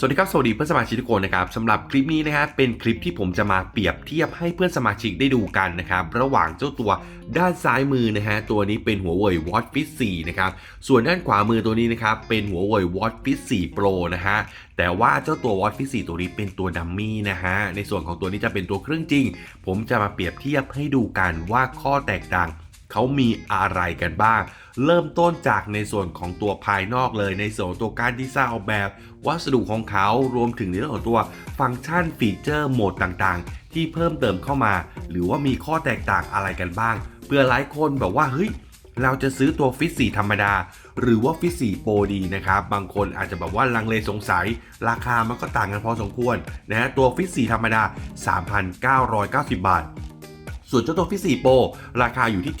สวัสดีครับสวัสดีเพื่อนสมาชิกทุกคนนะครับสำหรับคลิปนี้นะครับเป็นคลิปที่ผมจะมาเปรียบเทียบให้เพื่อนสมาชิกได้ดูกันนะครับระหว่างเจ้าตัวด้านซ้ายมือนะฮะตัวนี้เป็นหัวเว่ย Watch Fit 4นะครับส่วนด้านขวามือตัวนี้นะครับเป็นหัวเว่ย Watch Fit 4 Pro นะฮะแต่ว่าเจ้าตัว Watch Fit 4ตัวนี้เป็นตัวดัมมี่นะฮะในส่วนของตัวนี้จะเป็นตัวเครื่องจริง ผมจะมาเปรียบเทียบให้ดูกันว่าข้อแตกต่าง เขามีอะไรกันบ้าง เริ่มต้นจากในส่วนของตัวภายนอกเลย ในส่วนตัวการดีไซน์ออกแบบ วัสดุของเขารวมถึงในเรื่องของตัวฟังก์ชันฟีเจอร์โหมดต่างๆ ที่เพิ่มเติมเข้ามา หรือว่ามีข้อแตกต่างอะไรกันบ้าง เพื่อหลายคนแบบว่าเฮ้ยเราจะซื้อตัวฟิตสีธรรมดา หรือว่าฟิตสีโปรดีนะครับ บางคนอาจจะแบบว่าลังเลสงสัย ราคามันก็ต่างกันพอสมควรนะฮะตัวฟิตสีธรรมดา 3,990 บาท ส่วนเจ้าตัวฟิสีโปรราคาอยู่ที่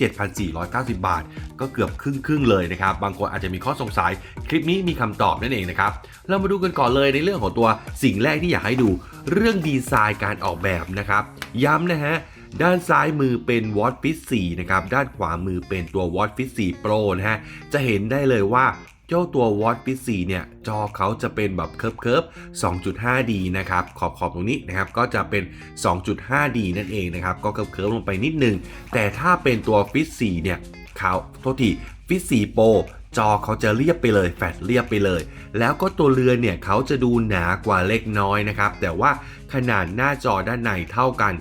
7,490 บาท ก็เกือบครึ่งครึ่งๆเลยนะครับ บางคนอาจจะมีข้อสงสัย คลิปนี้มีคำตอบนั่นเองนะครับ เรามาดูกันก่อนเลยในเรื่องของตัวสิ่งแรกที่อยากให้ดู เรื่องดีไซน์การออกแบบนะครับ ย้ำนะฮะด้านซ้ายมือเป็น Watch Fit 4นะครับ ด้านขวามือเป็นตัว Watch Fit 4 Pro นะฮะ จะเห็นได้เลยว่า เจ้าตัว Watch Fit 4เนี่ย จอเขาจะเป็นแบบเคิร์ฟเคิร์ฟ 2.5D นะครับ ขอบขอบตรงนี้นะครับ ก็จะเป็น 2.5D นั่นเองนะครับ ก็เคิร์ฟเคิร์ฟลงไปนิดนึง แต่ถ้าเป็นตัว Fit 4เนี่ยเขาโทษที Fit 4 Pro จอเขาจะเรียบไปเลยแฟลตเรียบไปเลย แล้วก็ตัวเรือนเนี่ยเขาจะดูหนากว่าเล็กน้อยนะครับ แต่ว่าขนาดหน้าจอด้านในเท่ากัน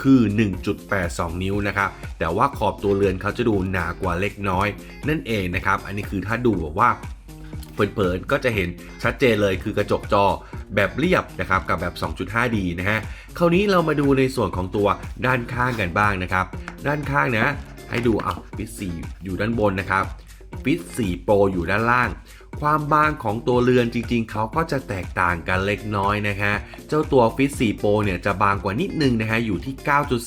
คือ 1.82 นิ้วนะครับ แต่ว่าขอบตัวเรือนเขาจะดูหนากว่าเล็กน้อย นั่นเองนะครับ อันนี้คือถ้าดูแบบว่าเผินๆก็จะเห็นชัดเจนเลยคือกระจกจอแบบเรียบนะครับกับแบบ 2.5D นะฮะ คราวนี้เรามาดูในส่วนของตัวด้านข้างกันบ้างนะครับ ด้านข้างนะ ให้ดูอะฟิตสีอยู่ด้านบนนะครับฟิตสีโปรอยู่ด้านล่าง ความบางของตัวเรือนจริงๆ เขาก็จะแตกต่างกันเล็กน้อยนะฮะ เจ้าตัวฟิต4 Pro เนี่ยจะบางกว่านิดนึงนะฮะ อยู่ที่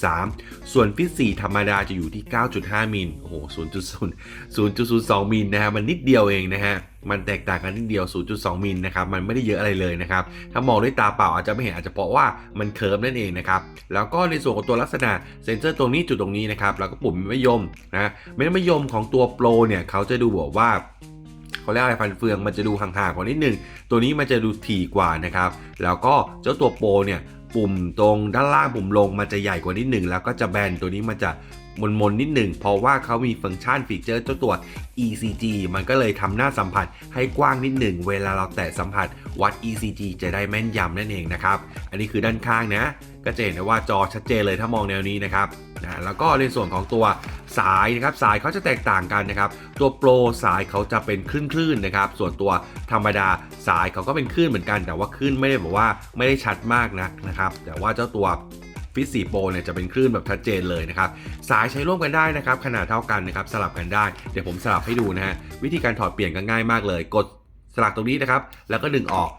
9.3 ส่วนฟิต4ธรรมดาจะอยู่ที่ 9.5 มิล โอ้โห 0.0 0.02 มิลนะฮะ มันนิดเดียวเองนะฮะมันแตกต่างกันนิดเดียว 0.2 มิลนะครับ มันไม่ได้เยอะอะไรเลยนะครับ ถ้ามองด้วยตาเปล่าอาจจะไม่เห็นอาจจะเพราะว่ามันเคิร์ฟนั่นเองนะครับ แล้วก็ในส่วนของตัวลักษณะเซนเซอร์ตรงนี้จุดตรงนี้นะครับ แล้วก็ปุ่มเม็ดมะยมนะเม็ดมะยมของตัวโปรเนี่ยเขาจะดูบอกว่า เขาเรียกอะไรฟันเฟืองมันจะดูห่างๆกว่านิดนึง ตัวนี้มันจะดูถี่กว่านะครับ แล้วก็เจ้าตัวโปรเนี่ยปุ่มตรงด้านล่างปุ่มลงมันจะใหญ่กว่านิดหนึ่งแล้วก็จะแบนตัวนี้มันจะมนๆนิดหนึ่งเพราะว่าเขามีฟังก์ชันฟีเจอร์เจ้าตัว ECG มันก็เลยทำหน้าสัมผัสให้กว้างนิดหนึ่งเวลาเราแตะสัมผัสวัด ECG จะได้แม่นยำนั่นเองนะครับ อันนี้คือด้านข้างนะ ก็จะเห็นได้ว่าจอชัดเจนเลยถ้ามองแนวนี้นะครับ นะแล้วก็ในส่วนของตัวสายนะครับสายเขาจะแตกต่างกันนะครับ ตัวโปรสายเขาจะเป็นคลื่นๆนะครับ ส่วนตัวธรรมดาสายเขาก็เป็นคลื่นเหมือนกัน แต่ว่าคลื่นไม่ได้บอกว่าไม่ได้ชัดมากนะนะครับ แต่ว่าเจ้าตัวฟิสสีโปเนี่ยจะเป็นคลื่นแบบชัดเจนเลยนะครับ สายใช้ร่วมกันได้นะครับ ขนาดเท่ากันนะครับ สลับกันได้ เดี๋ยวผมสลับให้ดูนะฮะ วิธีการถอดเปลี่ยนก็ง่ายมากเลย กดสลักตรงนี้นะครับ แล้วก็ดึงออก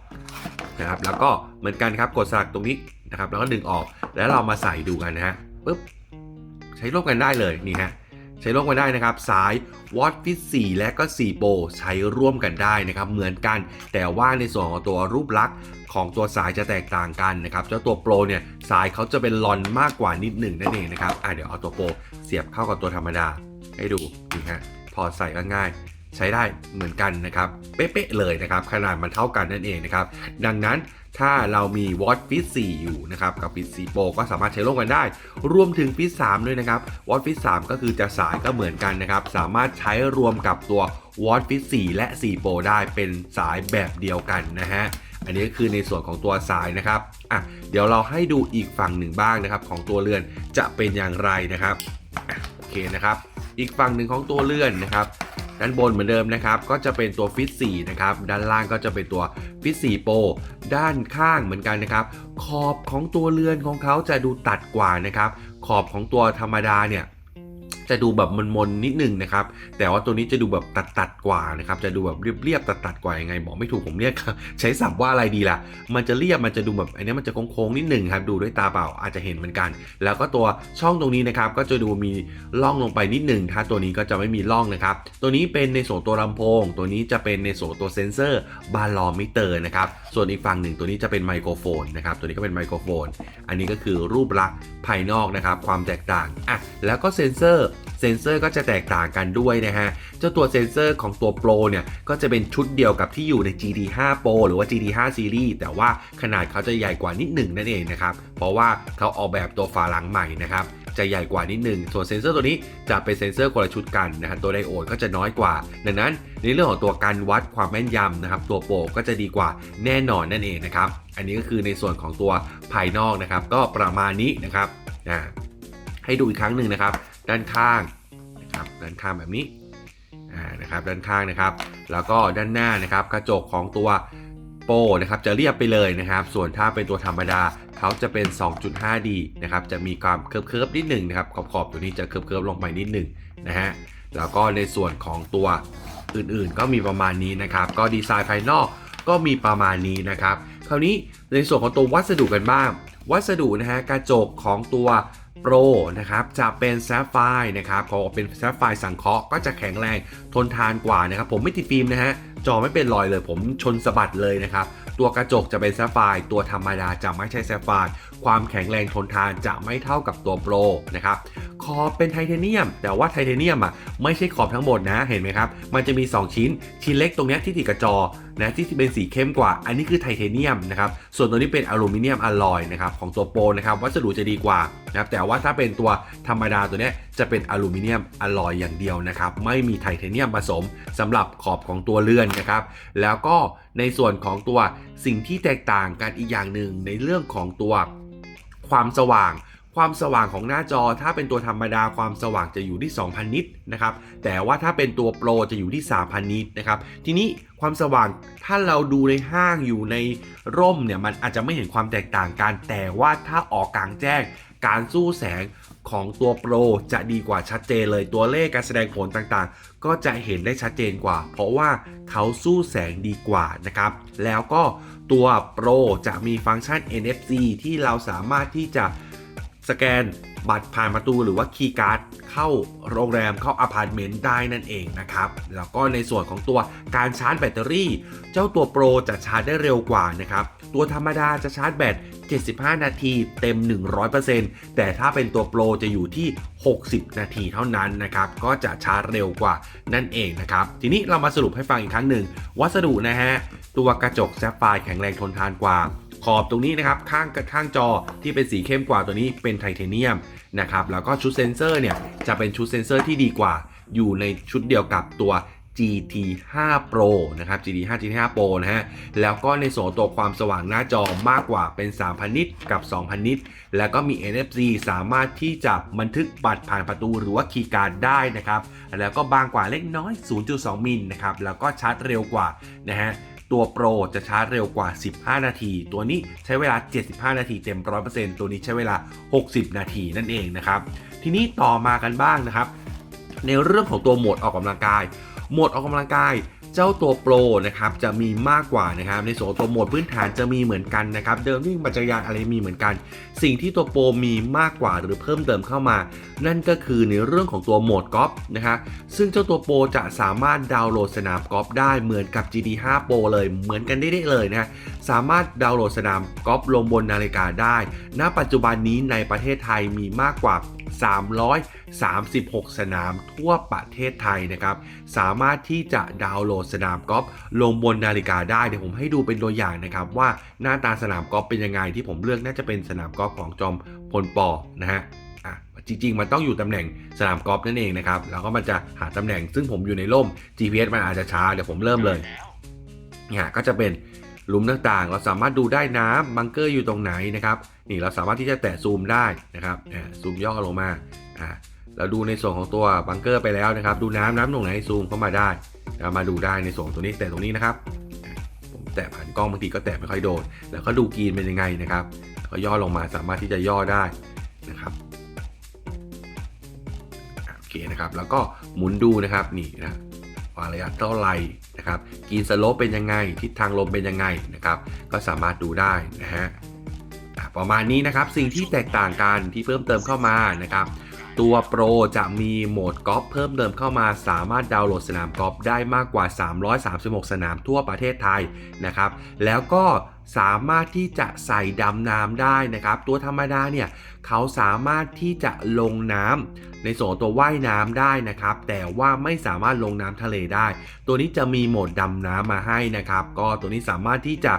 นะครับ แล้วก็เหมือนกันครับ กดสลักตรงนี้นะครับ แล้วก็ดึงออก แล้วเรามาใส่ดูกันนะฮะปึ๊บ ใช้ร่วมกันได้เลยนี่ฮะใช้ร่วมกันได้นะครับ สาย w a t Fit 4และก็4 Pro ใช้ร่วมกันได้นะครับ เหมือนกัน แต่ว่าในส่วนของตัวรูปลักษณ์ของตัวสายจะแตกต่างกันนะครับ เจ้าตัว Pro เนี่ยสายเขาจะเป็นลอนมากกว่านิดหนึ่งนั่นเองนะครับอะเดี๋ยวเอาตัว Pro เสียบเข้ากับตัวธรรมดาให้ดูนี่ฮะถอดใส่ก็ง่าย ใช้ได้เหมือนกันนะครับเป๊ะๆเลยนะครับ ขนาดมันเท่ากันนั่นเองนะครับ ดังนั้นถ้าเรามี Watch Fit 4 อยู่นะครับ กับ Fit 4 Pro ก็สามารถใช้ร่วมกันได้ รวมถึง Fit 3 ด้วยนะครับ Watch Fit 3 ก็คือจะสายก็เหมือนกันนะครับ สามารถใช้รวมกับตัว Watch Fit 4 และ 4 Pro ได้เป็นสายแบบเดียวกันนะฮะอันนี้ก็คือในส่วนของตัวสายนะครับอะเดี๋ยวเราให้ดูอีกฝั่งหนึ่งบ้างนะครับ ของตัวเรือนจะเป็นอย่างไรนะครับอโอเคนะครับ อีกฝั่งหนึ่งของตัวเรือนนะครับ ด้านบนเหมือนเดิมนะครับก็จะเป็นตัวฟิต4นะครับด้านล่างก็จะเป็นตัวฟิต4โปรด้านข้างเหมือนกันนะครับ ขอบของตัวเรือนของเขาจะดูตัดกว่านะครับ ขอบของตัวธรรมดาเนี่ย จะดูแบบมนๆนิดนึงนะครับ แต่ว่าตัวนี้จะดูแบบตัดๆกว่านะครับ จะดูแบบเรียบๆตัดๆกว่ายังไงบอกไม่ถูกผมเรียกใช้ศัพท์ว่าอะไรดีล่ะ มันจะเรียบมันจะดูแบบอันนี้มันจะโค้งๆนิดหนึ่งครับ ดูด้วยตาเปล่าอาจจะเห็นเหมือนกัน แล้วก็ตัวช่องตรงนี้นะครับ ก็จะดูมีร่องลงไปนิดหนึ่งถ้าตัวนี้ก็จะไม่มีร่องนะครับ ตัวนี้เป็นในส่วนตัวลำโพง ตัวนี้จะเป็นในส่วนตัวเซนเซอร์บาลอมิเตอร์นะครับ ส่วนอีกฝั่งหนึ่งตัวนี้จะเป็นไมโครโฟนนะครับ ตัวนี้ก็เป็นไมโครโฟน อันนี้ก็คือรูปลักษณ์ภายนอกนะครับ ความแตกต่างอะแล้วก็เซนเซอร์ เซนเซอร์ก็จะแตกต่างกันด้วยนะฮะ เจ้าตัวเซนเซอร์ของตัว Pro เนี่ย ก็จะเป็นชุดเดียวกับที่อยู่ใน GT5 Pro หรือว่า GT5 Series แต่ว่าขนาดเขาจะใหญ่กว่านิดหนึ่งนั่นเองนะครับ เพราะว่าเขาออกแบบตัวฝาหลังใหม่นะครับจะใหญ่กว่านิดหนึ่งส่วนเซนเซอร์ตัวนี้จะเป็นเซนเซอร์คนละชุดกันนะฮะ ตัวไดโอดก็จะน้อยกว่า ดังนั้นในเรื่องของตัวการวัดความแม่นยำนะครับ ตัวโปรก็จะดีกว่าแน่นอนนั่นเองนะครับ อันนี้ก็คือในส่วนของตัวภายนอกนะครับ ก็ประมาณนี้นะครับ ให้ดูอีกครั้งหนึ่งนะครับ ด้านข้างนะครับด้านข้างแบบนี้อ่านะครับด้านข้างนะครับ แล้วก็ด้านหน้านะครับกระจกของตัวโปนะครับจะเรียบไปเลยนะครับ ส่วนถ้าเป็นตัวธรรมดาเขาจะเป็น 2.5D นะครับจะมีความเคิร์ฟๆนิดหนึ่งนะครับขอบๆตัวนี้จะเคิร์ฟๆลงไปนิดหนึ่งนะฮะแล้วก็ในส่วนของตัวอื่นๆ ก็มีประมาณนี้นะครับ ก็ดีไซน์ภายนอกก็มีประมาณนี้นะครับ คราวนี้ในส่วนของตัววัสดุกันบ้าง วัสดุนะฮะกระจกของตัว โปรนะครับจะเป็นแซฟไฟร์นะครับพอเป็นแซฟไฟร์สังเคราะห์ก็จะแข็งแรงทนทานกว่านะครับผมไม่ติดฟิล์มนะฮะจอไม่เป็นรอยเลยผมชนสะบัดเลยนะครับ ตัวกระจกจะเป็นแซฟไฟร์ตัวธรรมดาจะไม่ใช่แซฟไฟร์ความแข็งแรงทนทานจะไม่เท่ากับตัวโปรนะครับขอบเป็นไทเทเนียม แต่ว่าไทเทเนียมอะไม่ใช่ขอบทั้งหมดนะเห็นไหมครับ มันจะมี 2 ชิ้น ชิ้นเล็กตรงนี้ที่ติดกับจอนะที่เป็นสีเข้มกว่า อันนี้คือไทเทเนียมนะครับส่วนตัวนี้เป็นอลูมิเนียมอลลอยนะครับของตัวโปรนะครับวัสดุจะดีกว่านะครับแต่ว่าถ้าเป็นตัวธรรมดาตัวนี้จะเป็นอลูมิเนียมอลลอยอย่างเดียวนะครับไม่มีไทเทเนียมผสมสำหรับขอบของตัวเลื่อนนะครับแล้วก็ ในส่วนของตัวสิ่งที่แตกต่างกันอีกอย่างหนึ่งในเรื่องของตัวความสว่างความสว่างของหน้าจอถ้าเป็นตัวธรรมดาความสว่างจะอยู่ที่ 2,000 นิตนะครับแต่ว่าถ้าเป็นตัวโปรจะอยู่ที่ 3,000 นิตนะครับทีนี้ความสว่างถ้าเราดูในห้างอยู่ในร่มเนี่ยมันอาจจะไม่เห็นความแตกต่างกัน แต่ว่าถ้าออกกลางแจ้ง การสู้แสง ของตัวโปรจะดีกว่าชัดเจนเลยตัวเลขการแสดงผลต่างๆ ก็จะเห็นได้ชัดเจนกว่า เพราะว่าเขาสู้แสงดีกว่านะครับ แล้วก็ตัวโปรจะมีฟังก์ชัน NFC ที่เราสามารถที่จะสแกนบัตรผ่านประตูหรือว่าคีย์การ์ดเข้าโรงแรมเข้าอพาร์ตเมนต์ได้นั่นเองนะครับ แล้วก็ในส่วนของตัวการชาร์จแบตเตอรี่ เจ้าตัวโปรจะชาร์จได้เร็วกว่านะครับ ตัวธรรมดาจะชาร์จแบต 75 นาทีเต็ม 100%แต่ถ้าเป็นตัวโปรจะอยู่ที่ 60 นาทีเท่านั้นนะครับ ก็จะชาร์จเร็วกว่านั่นเองนะครับ ทีนี้เรามาสรุปให้ฟังอีกครั้งหนึ่ง วัสดุนะฮะ ตัวกระจกแซฟไฟร์แข็งแรงทนทานกว่าขอบตรงนี้นะครับข้างข้างจอที่เป็นสีเข้มกว่าตัวนี้เป็นไทเทเนียมนะครับแล้วก็ชุดเซนเซอร์เนี่ยจะเป็นชุดเซนเซอร์ที่ดีกว่า อยู่ในชุดเดียวกับตัว GT5 Pro นะครับ GT5 GT5 Pro นะฮะ แล้วก็ในส่วนตัวความสว่างหน้าจอมากกว่าเป็น 3,000 นิตกับ 2,000 นิต แล้วก็มี NFC สามารถที่จะบันทึกบัตรผ่านประตูหรือว่าคีย์การ์ดได้นะครับ แล้วก็บางกว่าเล็กน้อย 0.2 มิลนะครับ แล้วก็ชาร์จเร็วกว่านะฮะตัวโปรจะชาร์จเร็วกว่า 15 นาที ตัวนี้ใช้เวลา 75 นาทีเต็ม 100%ตัวนี้ใช้เวลา 60 นาทีนั่นเองนะครับ ทีนี้ต่อมากันบ้างนะครับ ในเรื่องของตัวโหมดออกกำลังกาย หมดออกกำลังกาย เจ้าตัวโปรนะครับจะมีมากกว่านะครับในส่วนตัวโหมดพื้นฐานจะมีเหมือนกันนะครับเดิมวิ่งปัจจัยานอะไรมีเหมือนกัน สิ่งที่ตัวโปรมีมากกว่าหรือเพิ่มเติมเข้ามา นั่นก็คือในเรื่องของตัวโหมดกอล์ฟนะครับซึ่งเจ้าตัวโปรจะสามารถดาวน์โหลดสนามกอล์ฟได้เหมือนกับ GT5 Pro เลยเหมือนกันได้เลยนะสามารถดาวน์โหลดสนามกอล์ฟลงบนนาฬิกาได้ ณ ปัจจุบันนี้ในประเทศไทยมีมากกว่า336 สนามทั่วประเทศไทยนะครับ สามารถที่จะดาวน์โหลดสนามกอล์ฟลงบนนาฬิกาได้เดี๋ยวผมให้ดูเป็นตัวอย่างนะครับว่าหน้าตาสนามกอล์ฟเป็นยังไงที่ผมเลือกน่าจะเป็นสนามกอล์ฟของจอมพลปอนะฮะอะจริงๆ มันต้องอยู่ตำแหน่งสนามกอล์ฟนั่นเองนะครับแล้วก็มันจะหาตำแหน่งซึ่งผมอยู่ในร่ม GPS มันอาจจะช้าเดี๋ยวผมเริ่มเลยเนี่ยก็จะเป็นหลุมต่างๆ เราสามารถดูได้น้ำบังเกอร์อยู่ตรงไหนนะครับ นี่เราสามารถที่จะแตะซูมได้นะครับซูมย่อลงมาอ่า เราดูในส่วนของตัวบังเกอร์ไปแล้วนะครับ ดูน้ำน้ำตรงไหนซูมเข้ามาได้ามาดูได้ในส่วนตัวนี้แต่ตรงนี้นะครับ ผมแตะผ่านกล้องบางทีก็แตะไม่ค่อยโดน แล้วก็ดูกรีนเป็นยังไงนะครับก็ย่อลงมาสามารถที่จะย่อได้นะครับโอเคนะครับ แล้วก็หมุนดูนะครับนี่นะว่าระยะเท่าไหร่นะครับกรีนสโลปเป็นยังไง ทิศทางลมเป็นยังไงนะครับ ก็สามารถดูได้นะฮะประมาณนี้นะครับสิ่งที่แตกต่างกันที่เพิ่มเติมเข้ามานะครับ ตัวโปรจะมีโหมดกอล์ฟเพิ่มเติมเข้ามา สามารถดาวน์โหลดสนามกอล์ฟได้มากกว่า 336 สนามทั่วประเทศไทยนะครับ แล้วก็สามารถที่จะใส่ดำน้ำได้นะครับ ตัวธรรมดาเนี่ยเขาสามารถที่จะลงน้ำในส่วนตัวว่ายน้ำได้นะครับ แต่ว่าไม่สามารถลงน้ำทะเลได้ ตัวนี้จะมีโหมดดำน้ำมาให้นะครับ ก็ตัวนี้สามารถที่จะ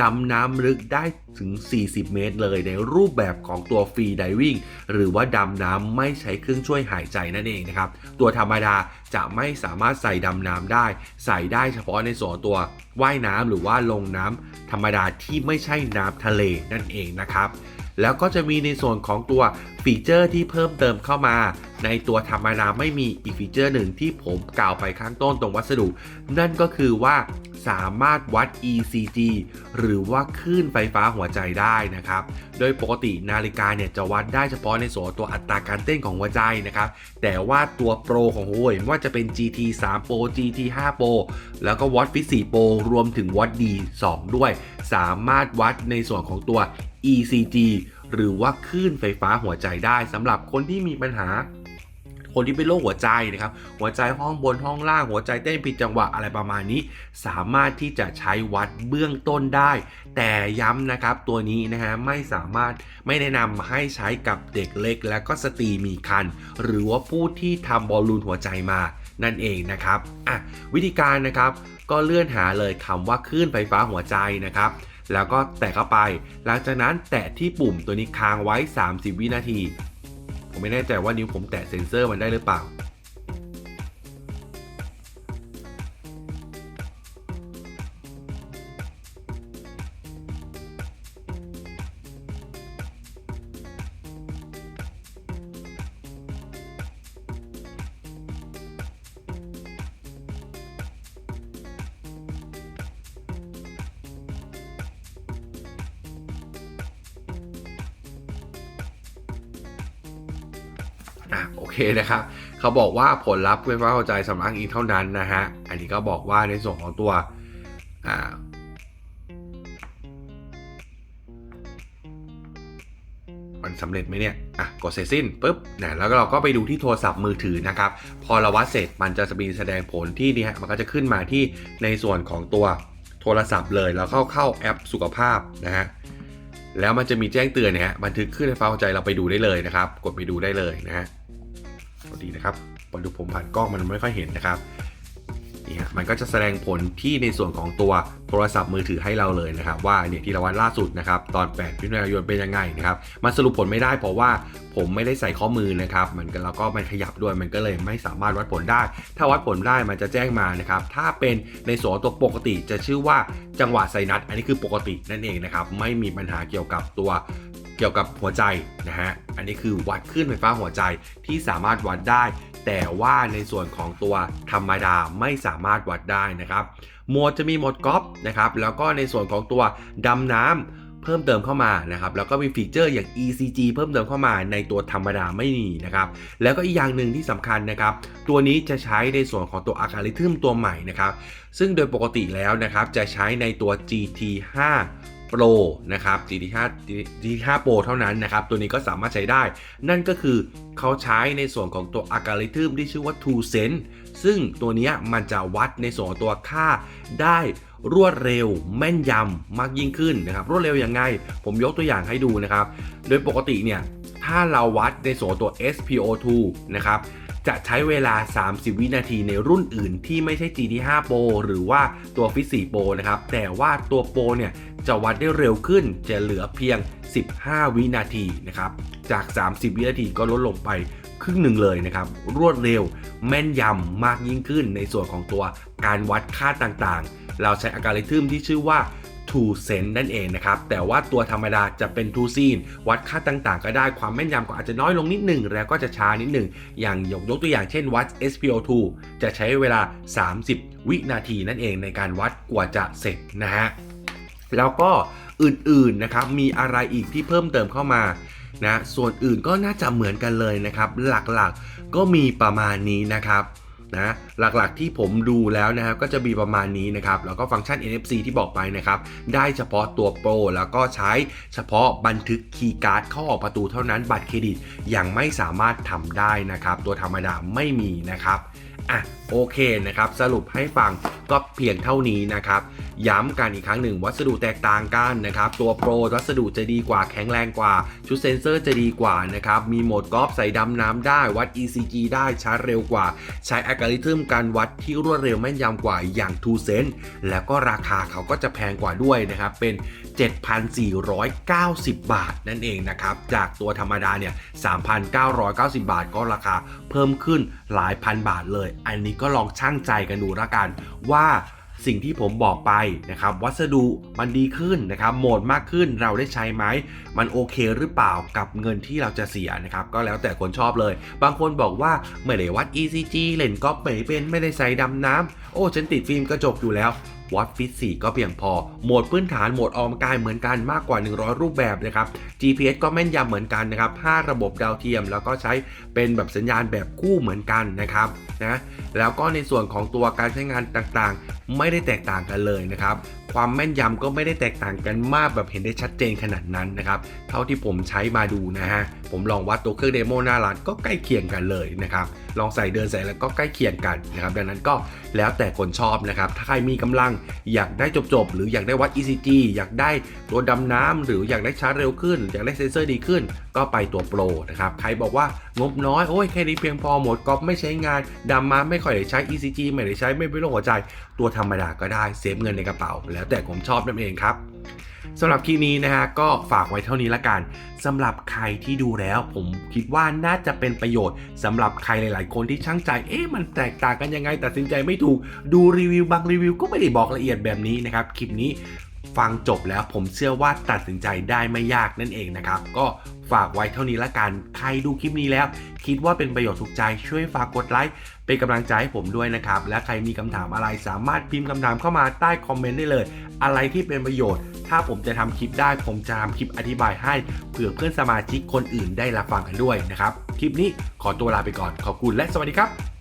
ดำน้ำลึกได้ถึง 40 เมตรเลยในรูปแบบของตัวฟรีไดวิ่งหรือว่าดำน้ำไม่ใช้เครื่องช่วยหายใจนั่นเองนะครับ ตัวธรรมดาจะไม่สามารถใส่ดำน้ำได้ ใส่ได้เฉพาะในส่วนตัวว่ายน้ำหรือว่าลงน้ำธรรมดาที่ไม่ใช่น้ำทะเลนั่นเองนะครับ แล้วก็จะมีในส่วนของตัวฟีเจอร์ที่เพิ่มเติมเข้ามา ในตัวธรรมดาไม่มีอีกฟีเจอร์หนึ่งที่ผมกล่าวไปข้างต้นตรงวัสดุ นั่นก็คือว่าสามารถวัด ECG หรือว่าคลื่นไฟฟ้าหัวใจได้นะครับ โดยปกตินาฬิกาเนี่ยจะวัดได้เฉพาะในส่วนตัวอัตราการเต้นของหัวใจนะครับ แต่ว่าตัวโปรของ Huawei ว่าจะเป็น GT 3 Pro GT 5 Pro แล้วก็ Watch Fit 4 Pro รวมถึง Watch D 2 ด้วย สามารถวัดในส่วนของตัว ECG หรือว่าคลื่นไฟฟ้าหัวใจได้สำหรับคนที่มีปัญหา คนที่เป็นโรคหัวใจนะครับ หัวใจห้องบนห้องล่างหัวใจเต้นผิดจังหวะอะไรประมาณนี้ สามารถที่จะใช้วัดเบื้องต้นได้ แต่ย้ำนะครับตัวนี้นะฮะไม่สามารถไม่แนะนำให้ใช้กับเด็กเล็ก และก็สตรีมีครรภ์หรือว่าผู้ที่ทำบอลลูนหัวใจมานั่นเองนะครับอะวิธีการนะครับก็เลื่อนหาเลยคำว่าคลื่นไฟฟ้าหัวใจนะครับ แล้วก็แตะเข้าไป หลังจากนั้นแตะที่ปุ่มตัวนี้ค้างไว้ 30 วินาที ผมไม่แน่ใจว่านิ้วผมแตะเซ็นเซอร์มันได้หรือเปล่า อะโอเคนะครับเขาบอกว่าผลลัพธ์ไฟฟ้าหัวใจสำลักอีกเท่านั้นนะฮะอันนี้ก็บอกว่าในส่วนของตัวอ่ามันสำเร็จไหมเนี่ย อะ กดเสร็จสิ้นปุ๊บนะแล้วเราก็ไปดูที่โทรศัพท์มือถือนะครับ พอเราวัดเสร็จมันจะมีแสดงผลที่นี่ฮะ มันก็จะขึ้นมาที่ในส่วนของตัวโทรศัพท์เลย แล้วเข้าเข้าแอปสุขภาพนะฮะ แล้วมันจะมีแจ้งเตือนเนะฮะ บันทึกขึ้นในไฟล์ใจเราไปดูได้เลยนะครับ กดไปดูได้เลยนะฮะ ดีนะครับพอดูผมผ่านกล้องมันไม่ค่อยเห็นนะครับนี่ฮะมันก็จะแสดงผลที่ในส่วนของตัวโทรศัพท์มือถือให้เราเลยนะครับ ว่าเนี่ยที่เราวัดล่าสุดนะครับตอน8มิถุนายนเป็นยังไงนะครับมันสรุปผลไม่ได้เพราะว่าผมไม่ได้ใส่ข้อมือนะครับ มันก็แล้วก็มันขยับด้วยมันก็เลยไม่สามารถวัดผลได้ ถ้าวัดผลได้มันจะแจ้งมานะครับ ถ้าเป็นในส่วนตัวปกติจะชื่อว่าจังหวะไซนัสอันนี้คือปกตินั่นเองนะครับไม่มีปัญหาเกี่ยวกับตัว เกี่ยวกับหัวใจนะฮะ อันนี้คือวัดขึ้นไฟฟ้าหัวใจที่สามารถวัดได้ แต่ว่าในส่วนของตัวธรรมดาไม่สามารถวัดได้นะครับ หมดจะมีหมดกอล์ฟนะครับ แล้วก็ในส่วนของตัวดำน้ำเพิ่มเติมเข้ามานะครับ แล้วก็มีฟีเจอร์อย่าง ECG เพิ่มเติมเข้ามาในตัวธรรมดาไม่มีนะครับ แล้วก็อีกอย่างหนึ่งที่สำคัญนะครับ ตัวนี้จะใช้ในส่วนของตัวอัลกอริทึมตัวใหม่นะครับ ซึ่งโดยปกติแล้วนะครับ จะใช้ในตัว GT5 Pro นะครับ GT5 GT5 Pro เท่านั้นนะครับ ตัวนี้ก็สามารถใช้ได้ นั่นก็คือเขาใช้ในส่วนของตัวอัลกอริทึมที่ชื่อว่า Two Sense ซึ่งตัวนี้มันจะวัดในส่วนของตัวค่าได้รวดเร็วแม่นยำมากยิ่งขึ้นนะครับ รวดเร็วยังไง ผมยกตัวอย่างให้ดูนะครับ โดยปกติเนี่ย ถ้าเราวัดในส่วนตัว SPO2 นะครับจะใช้เวลา 30 วินาทีในรุ่นอื่นที่ไม่ใช่ GT5 Pro หรือว่าตัว Fit 4 Pro นะครับ แต่ว่าตัว Pro เนี่ย จะวัดได้เร็วขึ้นจะเหลือเพียง 15 วินาทีนะครับจาก 30 วินาทีก็ลดลงไปครึ่งหนึ่งเลยนะครับ รวดเร็วแม่นยำมากยิ่งขึ้นในส่วนของตัวการวัดค่าต่างๆ เราใช้อัลกอริทึมที่ชื่อว่า Two Sense นั่นเองนะครับ แต่ว่าตัวธรรมดาจะเป็น Two Scene วัดค่าต่างๆ ก็ได้ความแม่นยำก็อาจจะน้อยลงนิดหนึ่ง แล้วก็จะช้านิดหนึ่ง อย่างยกยกตัวอย่างเช่นวัด SPO2 จะใช้เวลา 30 วินาทีนั่นเองในการวัดกว่าจะเสร็จนะฮะ แล้วก็อื่นๆนะครับมีอะไรอีกที่เพิ่มเติมเข้ามานะส่วนอื่นก็น่าจะเหมือนกันเลยนะครับ หลักๆก็มีประมาณนี้นะครับนะหลักๆที่ผมดูแล้วนะครับก็จะมีประมาณนี้นะครับ แล้วก็ฟังก์ชัน NFC ที่บอกไปนะครับ ได้เฉพาะตัวโปรแล้วก็ใช้เฉพาะบันทึกคีย์การ์ดเข้าออกประตูเท่านั้นบัตรเครดิตยังไม่สามารถทำได้นะครับ ตัวธรรมดาไม่มีนะครับอะ โอเคนะครับสรุปให้ฟังก็เพียงเท่านี้นะครับย้ำกันอีกครั้งหนึ่งวัสดุแตกต่างกันนะครับ ตัวโปรวัสดุจะดีกว่าแข็งแรงกว่า ชุดเซนเซอร์จะดีกว่านะครับมีโหมดกอล์ฟใส่ดำน้ำได้วัด ECG ได้ชาร์จเร็วกว่า ใช้อัลกอริทึมการวัดที่รวดเร็วแม่นยำกว่าอย่าง t 2 Sense แล้วก็ราคาเขาก็จะแพงกว่าด้วยนะครับเป็น 7,490 บาทนั่นเองนะครับจากตัวธรรมดาเนี่ย3,990 บาทก็ราคาเพิ่มขึ้นหลายพันบาทเลย อันนี้ก็ลองช่างใจกันดูละกันว่าสิ่งที่ผมบอกไปนะครับ วัสดุมันดีขึ้นนะครับโหมดมากขึ้นเราได้ใช้ไหมมันโอเคหรือเปล่ากับเงินที่เราจะเสียนะครับ ก็แล้วแต่คนชอบเลย บางคนบอกว่าไม่ได้วัด ECG เล่นก็ไม่เป็นไม่ได้ใส่ดำน้ำโอ้ฉันติดฟิล์มกระจกอยู่แล้ว วัดฟิต4ก็เพียงพอ โหมดพื้นฐานโหมดออกกำลังกายเหมือนกันมากกว่า 100 รูปแบบนะครับ GPS ก็แม่นยำเหมือนกันนะครับ 5 ระบบดาวเทียม แล้วก็ใช้เป็นแบบสัญญาณแบบคู่เหมือนกันนะครับนะแล้วก็ในส่วนของตัวการใช้งานต่างๆ ไม่ได้แตกต่างกันเลยนะครับ ความแม่นยำก็ไม่ได้แตกต่างกันมากแบบเห็นได้ชัดเจนขนาดนั้นนะครับ เท่าที่ผมใช้มาดูนะฮะ ผมลองวัดตัวเครื่องเดโมหน้าร้านก็ใกล้เคียงกันเลยนะครับ ลองใส่เดินใส่แล้วก็ใกล้เคียงกันนะครับ ดังนั้นก็แล้วแต่คนชอบนะครับ ถ้าใครมีกำลังอยากได้จบๆ หรืออยากได้วัด ECG อยากได้ตัวดำน้ำหรืออยากได้ชาร์จเร็วขึ้น อยากได้เซนเซอร์ดีขึ้นก็ไปตัวโปรนะครับ ใครบอกว่างบน้อย โอ้ยแค่นี้เพียงพอหมดก๊อปไม่ใช้งานดำมาไม่ค่อยได้ใช้ ECG ไม่ได้ใช้ไม่เป็นโรคหัวใจ ตัวธรรมดาก็ได้เซฟเงินในกระเป๋า แล้วแต่ผมชอบนั่นเองครับสำหรับคลิปนี้นะฮะก็ฝากไว้เท่านี้ละกันสำหรับใครที่ดูแล้ว ผมคิดว่าน่าจะเป็นประโยชน์สำหรับใครหลาย ๆ คนที่ช่างใจเอ๊ะมันแตกต่างกันยังไงตัดสินใจไม่ถูกดูรีวิวบางรีวิวก็ไม่ได้บอกละเอียดแบบนี้นะครับคลิปนี้ฟังจบแล้วผมเชื่อว่าตัดสินใจได้ไม่ยากนั่นเองนะครับ ก็ ฝากไว้เท่านี้ละกัน ใครดูคลิปนี้แล้ว คิดว่าเป็นประโยชน์ถูกใจช่วยฝากกดไลค์เป็นกำลังใจให้ผมด้วยนะครับ และใครมีคำถามอะไรสามารถพิมพ์คำถามเข้ามาใต้คอมเมนต์ได้เลย อะไรที่เป็นประโยชน์ ถ้าผมจะทำคลิปได้ผมจะทำคลิปอธิบายให้เผื่อเพื่อนสมาชิกคนอื่นได้รับฟังกันด้วยนะครับคลิปนี้ขอตัวลาไปก่อนขอบคุณและสวัสดีครับ